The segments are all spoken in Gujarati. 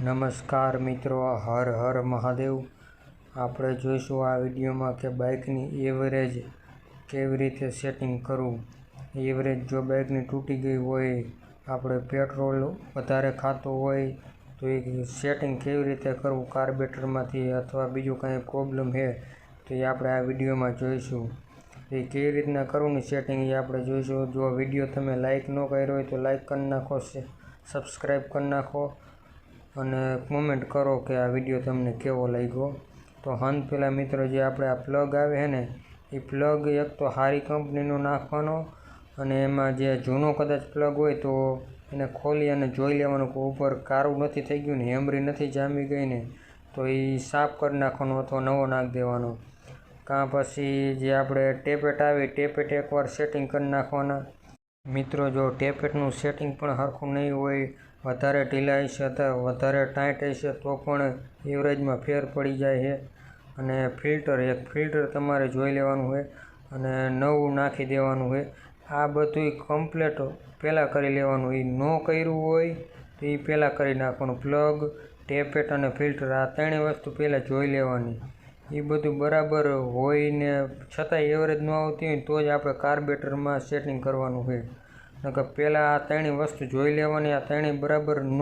નમસ્કાર મિત્રો, હર હર મહાદેવ. આપણે જોઈશું આ વિડીયોમાં કે બાઇકની એવરેજ કેવી રીતે સેટિંગ કરવું. એવરેજ જો બાઇકની તૂટી ગઈ હોય, આપણે પેટ્રોલ વધારે ખાતું હોય, તો એ સેટિંગ કેવી રીતે કરવું કાર્બેટરમાંથી અથવા બીજું કાંઈ પ્રોબ્લેમ છે, તો એ આપણે આ વિડીયોમાં જોઈશું. એ કેવી રીતના કરવું સેટિંગ એ આપણે જોઈશું. જો વીડિયો તમે લાઇક ન કર્યો હોય તો લાઇક કરી નાખો સબસ્ક્રાઈબ કરી નાખો. અને કોમેન્ટ કરો કે આ વીડિયો તમને કેવો લાગ્યો. તો હન પેલા મિત્રો જે આપણે આ પ્લગ આવે છે ને, એ પ્લગ એક તો સારી કંપનીનો નાખવાનો અને એમાં જે જૂનો કદાચ પ્લગ હોય તો એને ખોલી અને જોઈ લેવાનું કે ઉપર કારું નથી થઈ ગયું ને, હેમરી નથી જામી ગઈ ને, તો એ સાફ કરી નાખવાનો અથવા નવો નાખી દેવાનો. કાં પછી જે આપણે ટેપેટ આવે ટેપેટ એકવાર સેટિંગ કરી નાખવાના. મિત્રો, જો ટેપેટનું સેટિંગ પણ સરખું નહીં હોય વધારે ઢીલા હશે તો વધારે ટાઈટ હશે તો પણ એવરેજમાં ફેર પડી જાય છે. અને ફિલ્ટર, એક ફિલ્ટર તમારે જોઈ લેવાનું હોય અને નવું નાખી દેવાનું હોય આ બધુંય કમ્પ્લેટ પહેલાં કરી લેવાનું. એ ન કર્યું હોય તો એ પહેલાં કરી નાખવાનું. પ્લગ ટેપેટ અને ફિલ્ટર આ ત્રણેય વસ્તુ પહેલાં જોઈ લેવાની. એ બધું બરાબર હોય ને છતાંય એવરેજ ન આવતી હોય તો જ આપણે કાર્બેટરમાં સેટિંગ કરવાનું હોય નકર પહેલાં આ ત્રણેય વસ્તુ જોઈ લેવાની, આ ત્રણેય બરાબર ન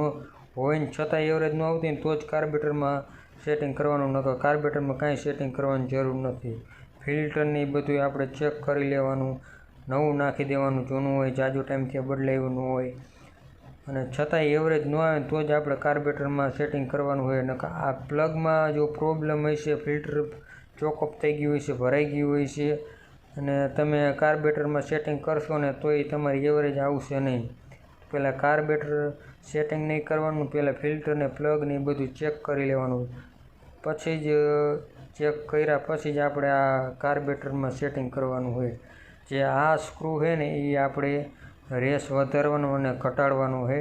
હોય ને છતાં એવરેજ ન આવતી ને તો જ કાર્બેટરમાં સેટિંગ કરવાનું, નકર કાર્બેટરમાં કાંઈ સેટિંગ કરવાની જરૂર નથી. ફિલ્ટરને એ બધું આપણે ચેક કરી લેવાનું, નવું નાખી દેવાનું, જૂનું હોય, જાજો ટાઈમથી બદલાયું ન હોય. અને છતાંય એવરેજ ન આવે તો જ આપણે કાર્બેટરમાં સેટિંગ કરવાનું હોય. નકર આ પ્લગમાં જો પ્રોબ્લેમ હશે ફિલ્ટર ચોકઅપ થઈ ગયું હશે, ભરાઈ ગયું હોય છે અને તમે કાર્બેટરમાં સેટિંગ કરશો ને તો એ તમારી એવરેજ આવશે નહીં. પહેલાં કાર્બેટર સેટિંગ નહીં કરવાનું, પહેલાં ફિલ્ટરને પ્લગને એ બધું ચેક કરી લેવાનું. પછી જ ચેક કર્યા પછી જ આપણે આ કાર્બેટરમાં સેટિંગ કરવાનું હોય. જે આ સ્ક્રૂ છે ને એ આપણે રેસ વધારવાનો અને ઘટાડવાનો છે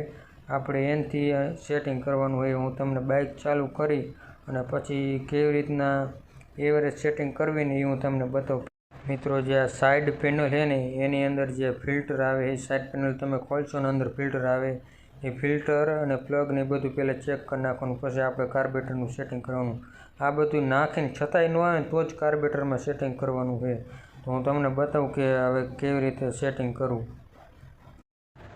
આપણે એનથી સેટિંગ કરવાનું હોય. હું તમને બાઇક ચાલુ કરી અને પછી કેવી રીતના એવરેજ સેટિંગ કરવી ને એ હું તમને બતાવું. મિત્રો, જે આ સાઈડ પેનલ છે ને, એની અંદર જે ફિલ્ટર આવે, એ સાઇડ પેનલ તમે ખોલશો ને, અંદર ફિલ્ટર આવે. એ ફિલ્ટર અને પ્લગ ને બધું પહેલાં ચેક કરી નાખવાનું, પછી આપણે કાર્બેટરનું સેટિંગ કરવાનું. આ બધું નાખીને છતાંય ન આવે તો જ કાર્બેટરમાં સેટિંગ કરવાનું છે. તો હું તમને બતાવું કે હવે કેવી રીતે સેટિંગ કરવું.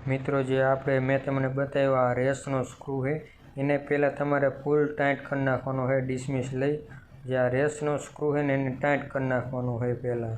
મિત્રો, જે આપણે, મેં તમને બતાવ્યો આ રેસનો સ્ક્રૂ છે. એને પહેલાં તમારે ફૂલ ટાઈટ કરી નાખવાનો છે ડિસમિસ લઈ. જે આ રેસનો સ્ક્રૂ છે ને એને ટાઈટ કરી નાખવાનો હોય પહેલાં.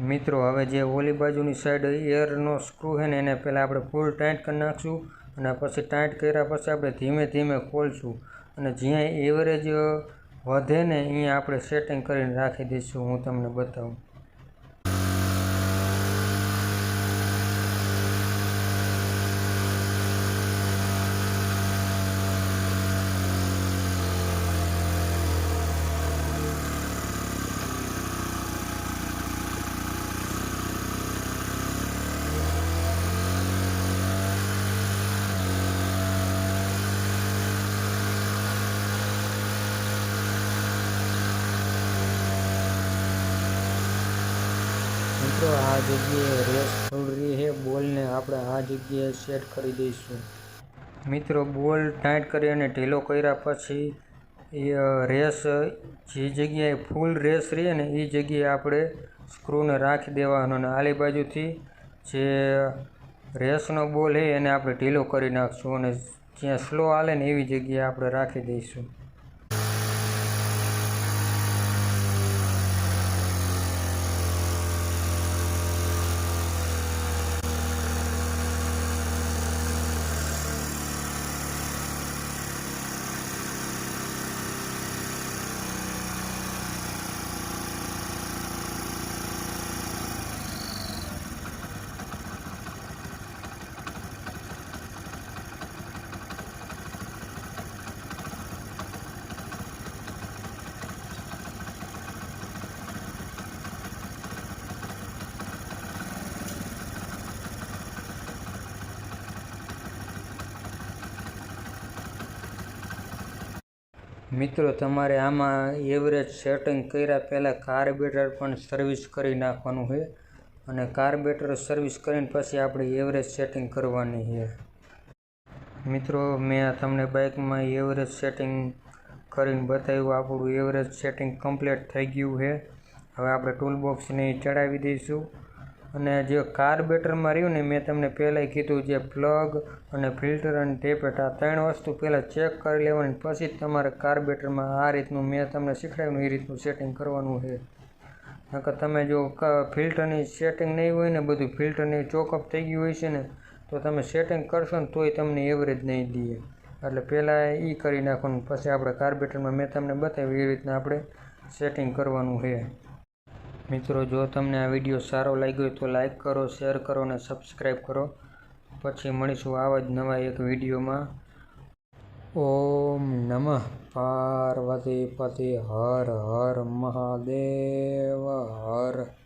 મિત્રો, હવે જે ઓલી બાજુની સાઈડ એરનો સ્ક્રૂ છે ને, એને પહેલાં આપણે ફૂલ ટાઈટ કરી નાખશું અને પછી ટાઈટ કર્યા પછી આપણે ધીમે ધીમે ખોલશું. અને જ્યાં એવરેજ વધે ને, અહીંયા આપણે સેટિંગ કરીને રાખી દઈશું, હું તમને બતાવું. મિત્રો આ જગ્યાએ રેસ રહી છે. બોલને આપણે આ જગ્યાએ સેટ કરી દઈશું. મિત્રો, બોલ ટાઈટ કરી અને ઢીલો કર્યા પછી એ રેસ, જે જગ્યાએ ફૂલ રેસ રહે ને એ જગ્યાએ આપણે સ્ક્રૂને રાખી દેવાનો અને આલી બાજુથી જે રેસનો બોલ છે એને આપણે ઢીલો કરી નાખશું અને જ્યાં સ્લો હાલે ને એવી જગ્યાએ આપણે રાખી દઈશું. મિત્રો, તમારે આમાં એવરેજ સેટિંગ કર્યા પહેલાં કાર્બેટર પણ સર્વિસ કરી નાખવાનું છે અને કાર્બેટર સર્વિસ કરીને પછી આપણે એવરેજ સેટિંગ કરવાની છે. મિત્રો, મેં તમને બાઇકમાં એવરેજ સેટિંગ કરીને બતાવ્યું. આપણું એવરેજ સેટિંગ કમ્પ્લીટ થઈ ગયું છે. હવે આપણે ટૂલબોક્સને ચડાવી દઈશું. અને જે કાર્બેટરમાં રહ્યું ને મેં તમને પહેલાંય કીધું જે પ્લગ અને ફિલ્ટર અને ટેપેટ આ ત્રણ વસ્તુ પહેલાં ચેક કરી લેવાની પછી જ તમારે કાર્બેટરમાં આ રીતનું મેં તમને શીખવાડ્યું એ રીતનું સેટિંગ કરવાનું છે. નકર તમે જો ફિલ્ટરની સેટિંગ નહીં હોય ને, બધું ફિલ્ટરની ચોકઅપ થઈ ગયું હોય છે ને, તો તમે સેટિંગ કરશો ને તોય તમને એવરેજ નહીં દે. એટલે પહેલાં એ કરી નાખવાનું પછી આપણે કાર્બેટરમાં મેં તમને બતાવ્યું એ રીતના આપણે સેટિંગ કરવાનું છે. મિત્રો, જો તમને આ વીડિયો સારો લાગ્યો તો લાઈક કરો, શેર કરો અને સબસ્ક્રાઈબ કરો. પછી મળીશું આવા જ નવા એક વિડીયોમાં. ઓમ નમઃ. પાર્વતી પતિ હર હર મહાદેવ હર.